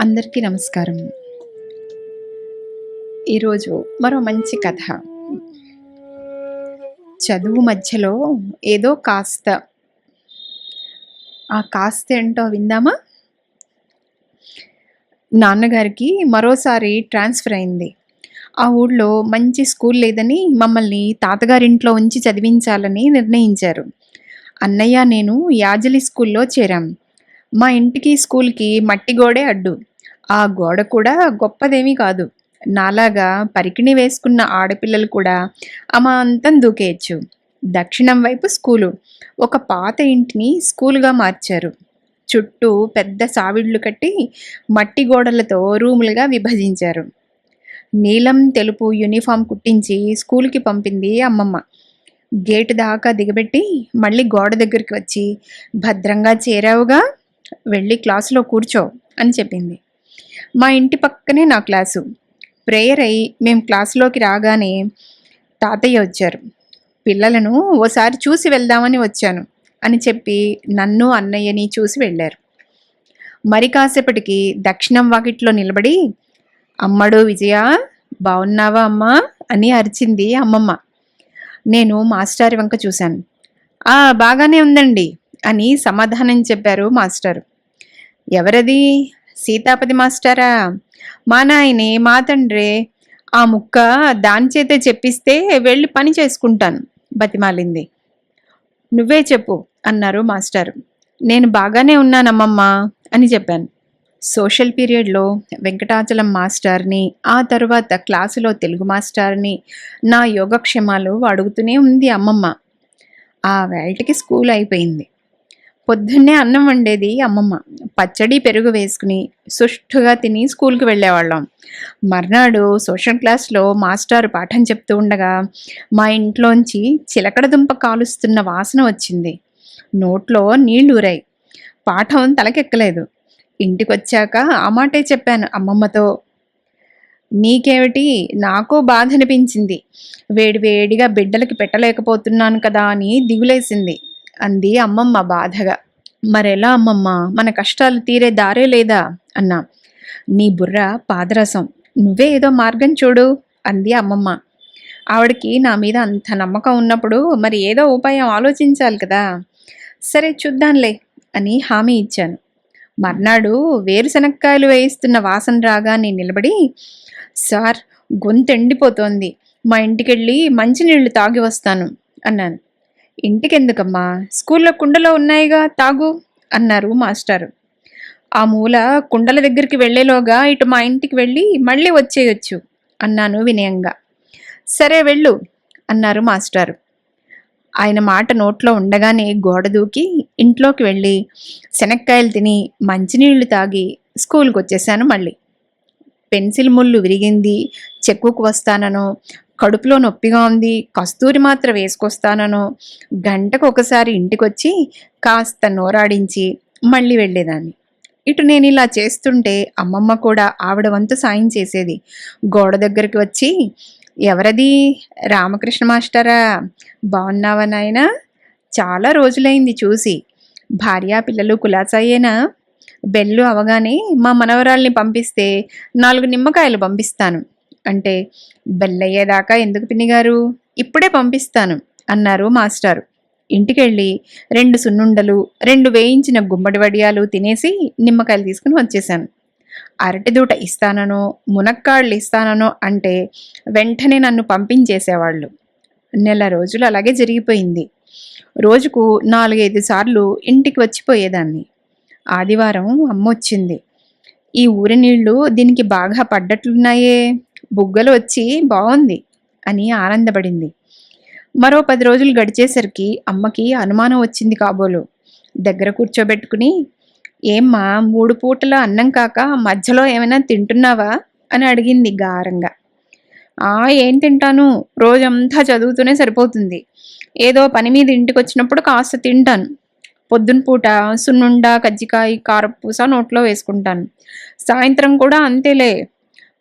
అందరికీ నమస్కారం. ఈరోజు మరో మంచి కథ. చదువు మధ్యలో ఏదో కాస్త. ఆ కాస్త ఏంటో విందామా? నాన్నగారికి మరోసారి ట్రాన్స్ఫర్ అయింది. ఆ ఊళ్ళో మంచి స్కూల్ లేదని మమ్మల్ని తాతగారింట్లో ఉంచి చదివించాలని నిర్ణయించారు. అన్నయ్య నేను యాజలి స్కూల్లో చేరాం. మా ఇంటికి స్కూల్కి మట్టి గోడే అడ్డు. ఆ గోడ కూడా గొప్పదేమీ కాదు. నాలాగా పరికిణి వేసుకున్న ఆడపిల్లలు కూడా అమాంతం దూకేయచ్చు. దక్షిణం వైపు స్కూలు. ఒక పాత ఇంటిని స్కూలుగా మార్చారు. చుట్టూ పెద్ద సావిడ్లు కట్టి మట్టి గోడలతో రూములుగా విభజించారు. నీలం తెలుపు యూనిఫామ్ కుట్టించి స్కూల్కి పంపింది అమ్మమ్మ. గేటు దాకా దిగబెట్టి మళ్ళీ గోడ దగ్గరికి వచ్చి భద్రంగా చేరావుగా? వెళ్ళి క్లాసులో కూర్చో అని చెప్పింది. మా ఇంటి పక్కనే నా క్లాసు. ప్రేయర్ అయి మేము క్లాసులోకి రాగానే తాతయ్య వచ్చారు. పిల్లలను ఓసారి చూసి వెళ్దామని వచ్చాను అని చెప్పి నన్ను అన్నయ్యని చూసి వెళ్ళారు. మరి కాసేపటికి దక్షిణం వాకిట్లో నిలబడి అమ్మడు విజయ బాగున్నావా అమ్మా? అని అరిచింది అమ్మమ్మ. నేను మాస్టారి వంక చూశాను. ఆ బాగానే ఉందండి. అని సమాధానం చెప్పారు మాస్టర్. ఎవరది? సీతాపతి మాస్టారా? మా నాయనే మా తండ్రే ఆ ముక్క దాని చేతే చెప్పిస్తే వెళ్ళి పని చేసుకుంటాను బతిమాలింది. నువ్వే చెప్పు అన్నారు మాస్టర్. నేను బాగానే ఉన్నానమ్మమ్మా అని చెప్పాను. సోషల్ పీరియడ్లో వెంకటాచలం మాస్టర్ని ఆ తర్వాత క్లాసులో తెలుగు మాస్టర్ని నా యోగక్షేమాలు అడుగుతూనే ఉంది అమ్మమ్మ. ఆ వేళటికి స్కూల్ అయిపోయింది. పొద్దున్నే అన్నం వండేది అమ్మమ్మ. పచ్చడి పెరుగు వేసుకుని సుష్టుగా తిని స్కూల్కి వెళ్ళేవాళ్ళం. మర్నాడు సోషల్ క్లాస్లో మాస్టారు పాఠం చెప్తూ ఉండగా మా ఇంట్లోంచి చిలకడ దుంప కాలుస్తున్న వాసన వచ్చింది. నోట్లో నీళ్ళూరాయి పాఠం తలకెక్కలేదు. ఇంటికి వచ్చాక ఆ మాటే చెప్పాను అమ్మమ్మతో. నీకేమిటి? నాకు బాధ అనిపించింది వేడివేడిగా బిడ్డలకి పెట్టలేకపోతున్నాను కదా అని దిగులేసింది. అంది అమ్మమ్మ బాధగా. మరెలా అమ్మమ్మ? మన కష్టాలు తీరే దారే లేదా? అన్నా. నీ బుర్ర పాదరసం. నువ్వే ఏదో మార్గం చూడు అంది అమ్మమ్మ. ఆవిడకి నా మీద అంత నమ్మకం ఉన్నప్పుడు మరి ఏదో ఉపాయం ఆలోచించాలి కదా. సరే చూద్దాంలే అని హామీ ఇచ్చాను. మర్నాడు వేరుశనక్కాయలు వేయిస్తున్న వాసన రాగా నేను నిలబడి సార్ గొంతు ఎండిపోతోంది. మా ఇంటికెళ్ళి మంచినీళ్ళు తాగి వస్తాను అన్నాను. ఇంటికెందుకమ్మా? స్కూల్లో కుండలో ఉన్నాయిగా తాగు అన్నారు మాస్టారు. ఆ మూల కుండల దగ్గరికి వెళ్ళేలోగా ఇటు మా ఇంటికి వెళ్ళి మళ్ళీ వచ్చేయొచ్చు అన్నాను వినయంగా. సరే వెళ్ళు అన్నారు మాస్టారు. ఆయన మాట నోట్లో ఉండగానే గోడ దూకి ఇంట్లోకి వెళ్ళి శనక్కాయలు తిని మంచినీళ్ళు తాగి స్కూల్కి వచ్చేసాను మళ్ళీ. పెన్సిల్ ముళ్ళు విరిగింది చెక్కుకు వస్తాననో కడుపులో నొప్పిగా ఉంది కస్తూరి మాత్ర వేసుకొస్తాననో. గంటకు ఒకసారి ఇంటికొచ్చి కాస్త నోరాడించి మళ్ళీ వెళ్ళేదాన్ని. ఇటు నేను ఇలా చేస్తుంటే అమ్మమ్మ కూడా ఆవిడ వంతు సాయం చేసేది. గోడ దగ్గరికి వచ్చి ఎవరది? రామకృష్ణ మాస్టరా? బాగున్నావా నాయనా? చాలా రోజులైంది చూసి. భార్యా పిల్లలు కులాసయ్యేనా? బెల్లు అవగానే మా మనవరాల్ని పంపిస్తే నాలుగు నిమ్మకాయలు పంపిస్తాను. అంటే బెల్లయ్యేదాకా ఎందుకు పిన్నిగారు? ఇప్పుడే పంపిస్తాను అన్నారు మాస్టారు. ఇంటికెళ్ళి రెండు సున్నుండలు రెండు వేయించిన గుమ్మడి వడియాలు తినేసి నిమ్మకాయలు తీసుకుని వచ్చేసాను అరటి దూట ఇస్తాననో మునక్కాళ్ళు ఇస్తాననో అంటే వెంటనే నన్ను పంపించేసేవాళ్ళు. నెల రోజులు అలాగే జరిగిపోయింది. రోజుకు నాలుగైదు సార్లు ఇంటికి వచ్చిపోయేదాన్ని. ఆదివారం అమ్మ వచ్చింది ఈ ఊరి నీళ్ళు దీనికి బాగా పడ్డట్లున్నాయే? బుగ్గలు వచ్చి బాగుంది అని ఆనందపడింది. మరో పది రోజులు గడిచేసరికి అమ్మకి అనుమానం వచ్చింది కాబోలు. దగ్గర కూర్చోబెట్టుకుని ఏమ్మా మూడు పూటల అన్నం కాక మధ్యలో ఏమైనా తింటున్నావా? అని అడిగింది గారంగా. ఆ ఏం తింటాను? రోజంతా చదువుతూనే సరిపోతుంది. ఏదో పని మీద ఇంటికి వచ్చినప్పుడు కాస్త తింటాను. పొద్దున పూట సున్నుండ కజ్జికాయ కారపూస నోట్లో వేసుకుంటాను. సాయంత్రం కూడా అంతేలే.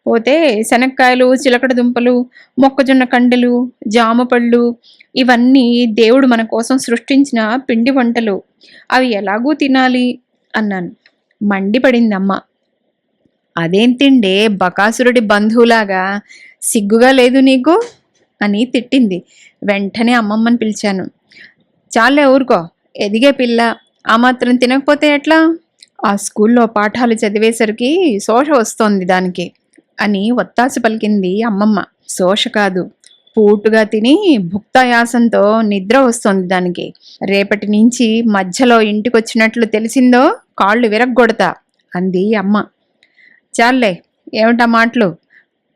పోతే శనక్కాయలు చిలకడ దుంపలు మొక్కజొన్న కండెలు జామ పళ్ళు ఇవన్నీ దేవుడు మన కోసం సృష్టించిన పిండి వంటలు. అవి ఎలాగూ తినాలి? అన్నాను. మండిపడిందమ్మ. అమ్మ అదేంతిండే బకాసురుడి బంధువులాగా? సిగ్గుగా లేదు నీకు? అని తిట్టింది. వెంటనే అమ్మమ్మని పిలిచాను. చాలే ఊరుకో. ఎదిగే పిల్ల. ఆ మాత్రం తినకపోతే ఎట్లా? ఆ స్కూల్లో పాఠాలు చదివేసరికి శోష వస్తోంది దానికి. అని ఒత్తాసు పలికింది అమ్మమ్మ. శోష కాదు. పూటుగా తిని భుక్తాయాసంతో నిద్ర వస్తోంది దానికి. రేపటి నుంచి మధ్యలో ఇంటికొచ్చినట్లు తెలిసిందో కాళ్ళు విరగ్గొడతా అంది అమ్మ. చాలే ఏమిటా మాటలు?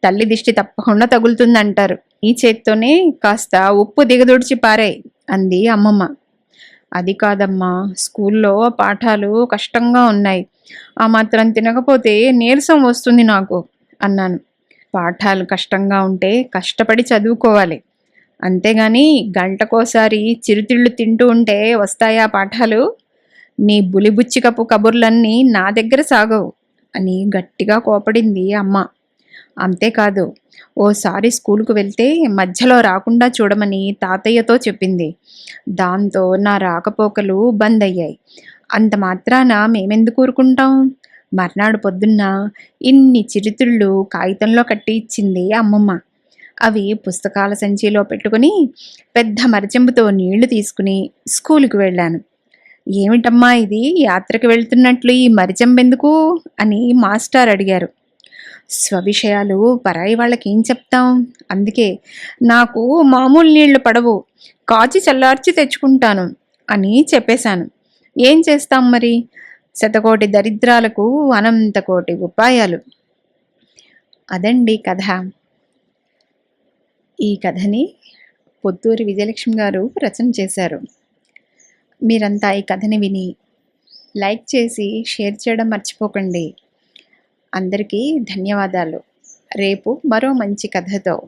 తల్లి దిష్టి తప్పకుండా తగులుతుందంటారు. ఈ చేత్తోనే కాస్త ఉప్పు దిగదుడిచి పారే అంది అమ్మమ్మ. అది కాదమ్మా స్కూల్లో పాఠాలు కష్టంగా ఉన్నాయి. ఆ మాత్రం తినకపోతే నీరసం వస్తుంది నాకు. అన్నాను. పాఠాలు కష్టంగా ఉంటే కష్టపడి చదువుకోవాలి. అంతేగాని గంటకోసారి చిరుతిళ్ళు తింటూ ఉంటే వస్తాయా పాఠాలు? నీ బులిబుచ్చికపు కబుర్లన్నీ నా దగ్గర సాగవు అని గట్టిగా కోపడింది అమ్మ. అంతేకాదు ఓసారి స్కూల్కు వెళ్తే మధ్యలో రాకుండా చూడమని తాతయ్యతో చెప్పింది. దాంతో నా రాకపోకలు బంద్ అయ్యాయి అంత మాత్రాన మేమెందుకు ఊరుకుంటాం? మర్నాడు పొద్దున్న ఇన్ని చిరుతిళ్ళు కాగితంలో కట్టి ఇచ్చింది అమ్మమ్మ. అవి పుస్తకాల సంచిలో పెట్టుకుని పెద్ద మరచెంపుతో నీళ్ళు తీసుకుని స్కూలుకు వెళ్ళాను. ఏమిటమ్మా ఇది? యాత్రకు వెళ్తున్నట్లు ఈ మరిచెంబెందుకు? అని మాస్టర్ అడిగారు. స్వవిషయాలు పరాయి వాళ్ళకి ఏం చెప్తాం? అందుకే నాకు మామూలు నీళ్ళు పడవు. కాచి చల్లార్చి తెచ్చుకుంటాను అని చెప్పేశాను. ఏం చేస్తాం మరి? శతకోటి దరిద్రాలకు అనంతకోటి ఉపాయాలు. అదండి కథ. ఈ కథని పొత్తూరి విజయలక్ష్మి గారు రచన చేశారు. మీరంతా ఈ కథని విని లైక్ చేసి షేర్ చేయడం మర్చిపోకండి. అందరికీ ధన్యవాదాలు. రేపు మరో మంచి కథతో